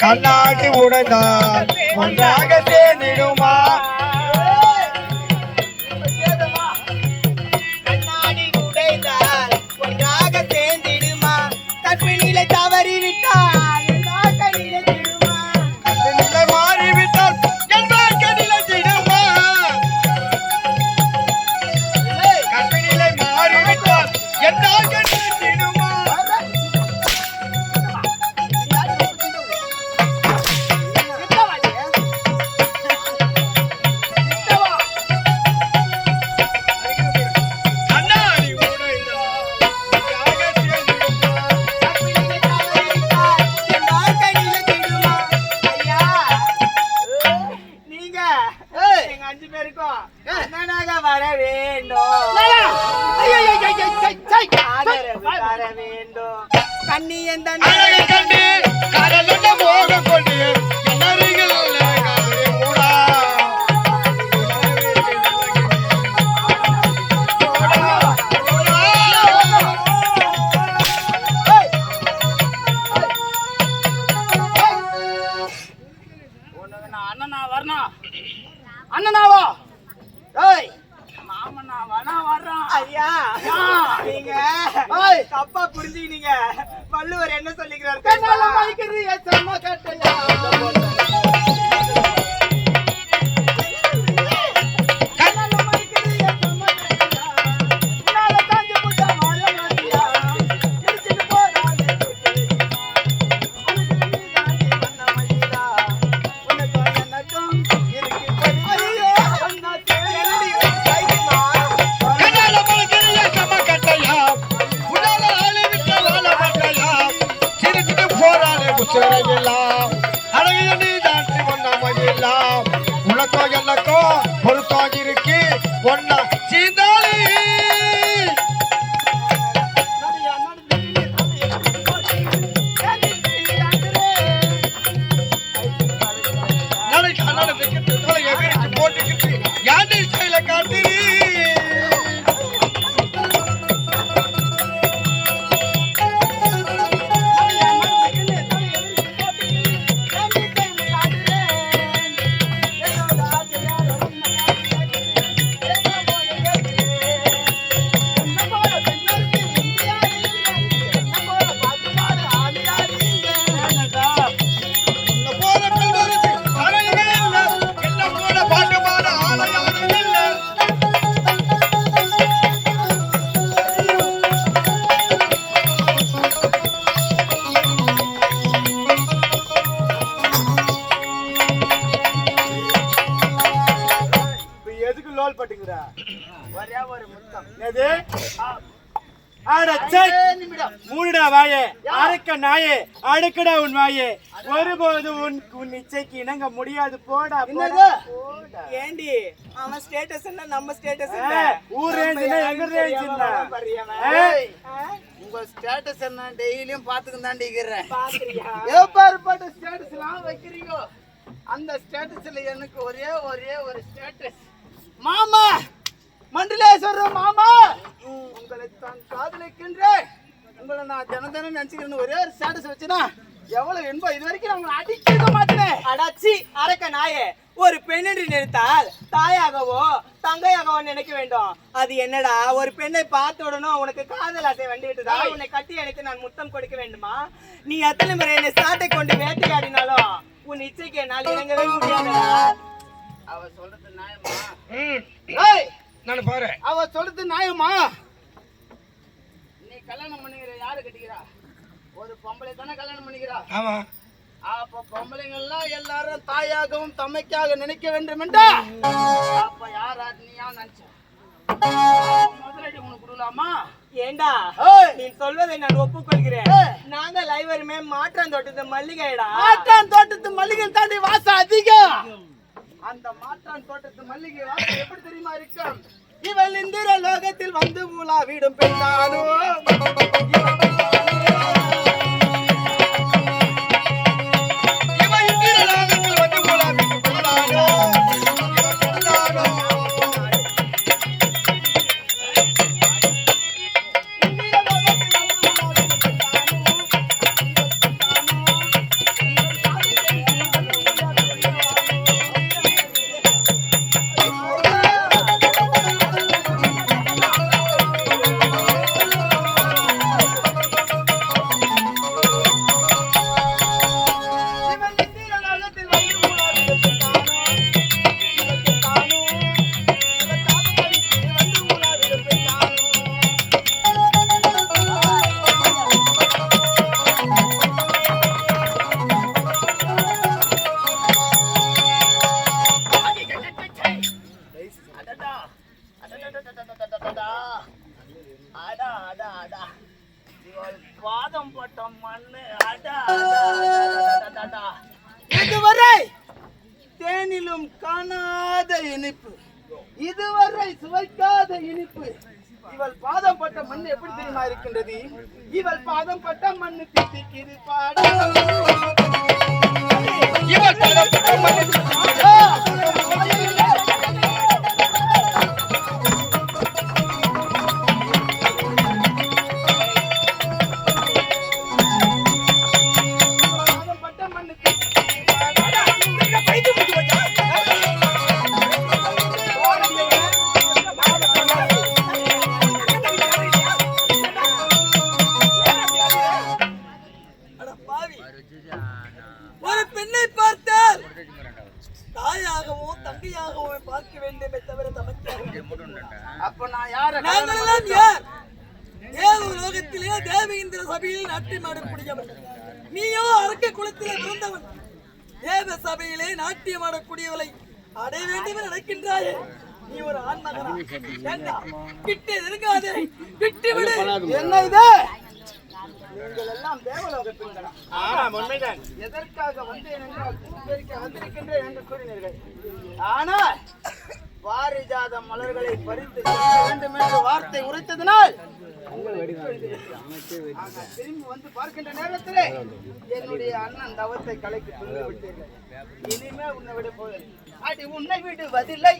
கண்ணாடி உடைந்தால் ஒன்றாக சேர்ந்திடுமா அண்ணனாக வர வேண்டும். ஆதரவு தர வேண்டும். கண்ணி எந்த அண்ணனா வரணும் அண்ணனாவோ? ஏய். மாமனா வனா வர்றான் ஐயா நீங்க. தப்பா புரிஞ்சுக்கினீங்க. வள்ளுவர் என்ன சொல்லிக்கிறார் கண்ணால மதிக்கிறது எச்சமா கட்டையா நாயே அடுக்கடா உன் வாயே. ஒருபோது உன் உன் இச்சைக்கு இணங்க முடியாது. போடா போடா, போடா. ஏண்டி அவன் ஸ்டேட்டஸ் என்ன? நம்ம ஸ்டேட்டஸ் ஏ, ஊர் ரேஞ்சுனா எங்க ரேஞ்சுன்னா? ஏய் உங்க ஸ்டேட்டஸ் என்ன? டெய்லியும் பாத்துக்கு தாண்டி இருக்கிறேன். பாக்குறியா ஏப்பாறுபட்ட ஸ்டேட்டஸ் எல்லாம் வைக்கிறீங்க. அந்த ஸ்டேட்டஸ்ல எனக்கு ஒரே ஒரே ஒரு ஸ்டேட்டஸ் மாமா மண்டலேஸ்வரர் மாமா. உங்களை தான் காதலிக்கின்றேன். உங்களை நான் தினம் தினம் நினைச்சுக்கிறேன்னு ஒரே ஒரு ஸ்டேட்டஸ் வச்சுனா எவ்வளவு இன்பம். இது வரைக்கும் நான் உங்களை அடிக்க மாட்டேன். அடாச்சி அரக்க நாயே. ஒரு பெண்ணென்று நினைத்தால் தாயாகவோ தங்கையாகவோ நினைக்க வேண்டும். அது என்னடா ஒரு பெண்ணை பார்த்த உடனே உனக்கு காதல் ஆசை வந்து விட்டதா உன்னை கட்டி அணைத்து நான் முத்தம் கொடுக்க வேண்டுமா? நீ எத்தனை முறை என்னை சாட்டை கொண்டு வேட்டையாடினாலும் உன் இச்சைக்கு என்னால் இணங்கவே முடியாதடா. அவ சொல்றது நியாயமா? நானு பாரு அவ சொல்றது நியாயமா? நீ கல்யாணம் பண்ணிக்கிற யாரு கட்டிக்கிறா. ஒரு பொம்பளை தானே கல்யாணம் பண்ணிக்கிறா. ஆமா. அப்ப பொம்பளைங்கள்லாம் எல்லாரும் தாயாகவும் தமைக்காக நினைக்க வேண்டும் என்றா? அப்ப யாரா நீயா நினைச்ச? முதலடி உனக்கு கொடுக்கலாமா? ஏண்டா. நீ சொல்வதை நான் ஒப்புக்கொள்கிறேன். நாங்க லைவருமே மாற்றான் தோட்டத்து மல்லிகைடா மாற்றான் தோட்டத்து மல்லிகை தாண்டி வாசம் அதிகம். அந்த மாற்றான் தோட்டத்து மல்லிகை வாசம் எப்படி தெரியுமா இருக்கும் இவள் இந்திர லோகத்தில் வந்து உலா வீடும் பெண்ணானோ பாதம் போட்ட மண்ணு இதுவரை தேனிலும் காணாத இனிப்பு. இதுவரை சுவைக்காத இனிப்பு. இவள் பாதம் பட்ட மண் எப்படி தெரியுமா இருக்கின்றது? இவள் பாதம் பட்ட மண்ணு திட்டிக்கிது பாடம் இவள் பாதம் பட்ட மண்ணு தாயாகவும் தங்கையாகவும் பார்க்க வேண்டுமே தவிர தமக்கு அப்ப நான் யார நாங்கள் எல்லாம் யார்? தேவ லோகத்திலே தேவேந்திர சபையில் நாட்டியம் ஆடக்கூடியவன் நீயோ அரக்க குலத்திலே பிறந்தவன். தேவ சபையிலே நாட்டியம் ஆடக்கூடியவளை அடைய வேண்டும் என நினைக்கின்றாயே. நீ ஒரு ஆண்மகனா? கிட்டே நெருங்காதே. விட்டு விடு. என்ன இது? நீங்கள் எல்லாம் தேவலோக பெண்களா ஆமாம் உண்மைதான். எதற்காக வந்தேன் என்றால் பூப்பெருக்க வந்திருக்கின்றேன் என்று கூறினீர்கள். ஆனால் பாரிஜாத மலர்களை பறித்து வேண்டும் என்று வார்த்தை உரைத்ததினால் திரும்பி வந்து பார்க்கின்ற நேரத்திலே என்னுடைய அண்ணன் தவத்தை கலைக்கு கொண்டு விட்டீர்கள். இனிமே உன்னை விட போவேன் அடி உன்னை விடுவதில்லை.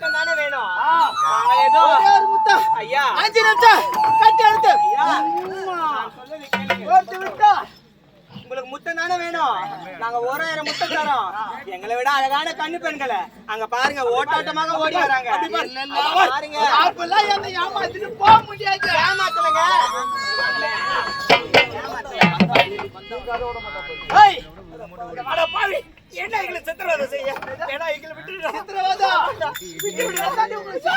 முத்தம் தானே வேணும் ஏதோ ஒரு முத்தம். ஐயா. அஞ்சு நிமிஷம். கட்டி உங்களுக்கு முத்தம். தானே வேணும்? நாங்க ஓராயிரம் முத்தம் தரோம். எங்களை விட அழகான கண்ணு பெண்களை. அங்க பாருங்க ஓட்டாட்டமாக ஓடி வராங்க. பாருங்க. ஏமாத்திட்டு போக முடியாது. ஏமாத்தலங்க. ஏன்னா எங்களை சித்திரவதை செய்ய? ஏன்னா எங்களை விட்டு சித்திரவதா! விட்டு விட்டு உங்களுக்கு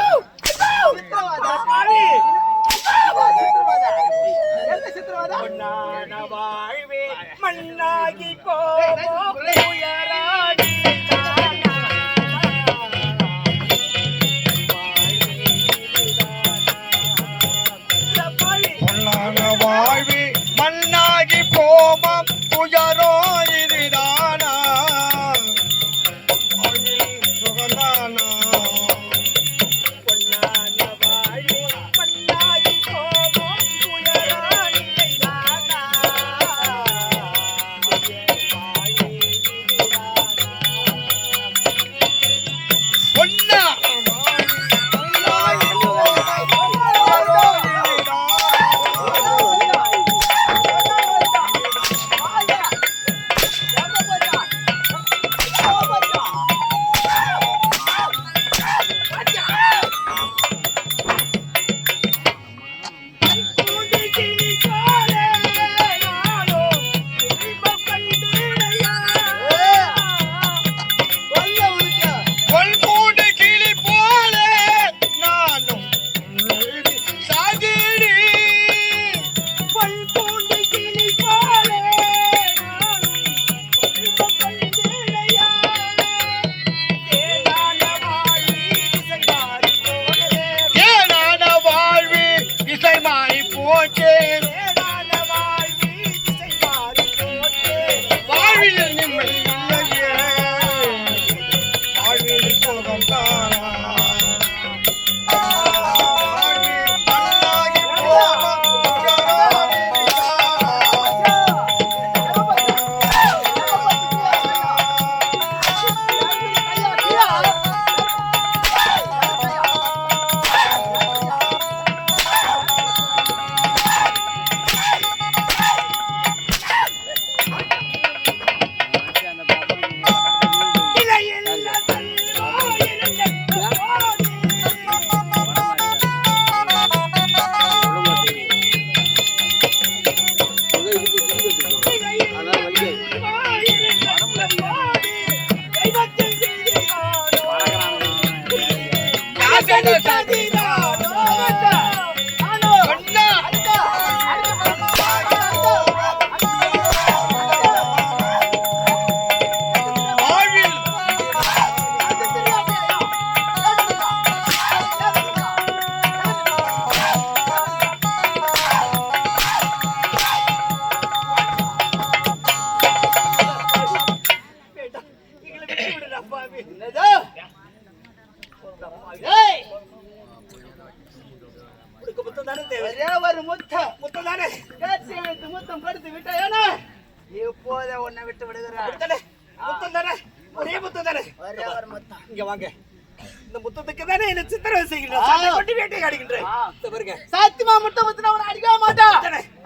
பாருங்க. சத்தியமா முட்டை அவனை அடிக்கவே மாட்டான்.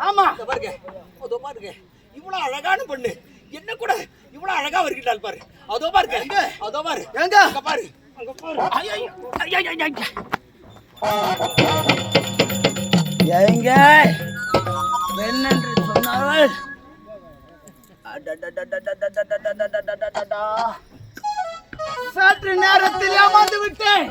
ஆமா. பாருங்க. அதோ பாருங்க. இவ்வளவு அழகான பொண்ணு. என்ன கூட இவ்வளவு அழகா வருகிறாள் பாரு. அதோ பாருங்க. அதோ பாரு. எங்க? அங்க பாரு. அங்க பாரு. எங்க என்னென்று சொன்னார்கள் சற்று நேரத்தில் ஏமாந்து விட்டேன்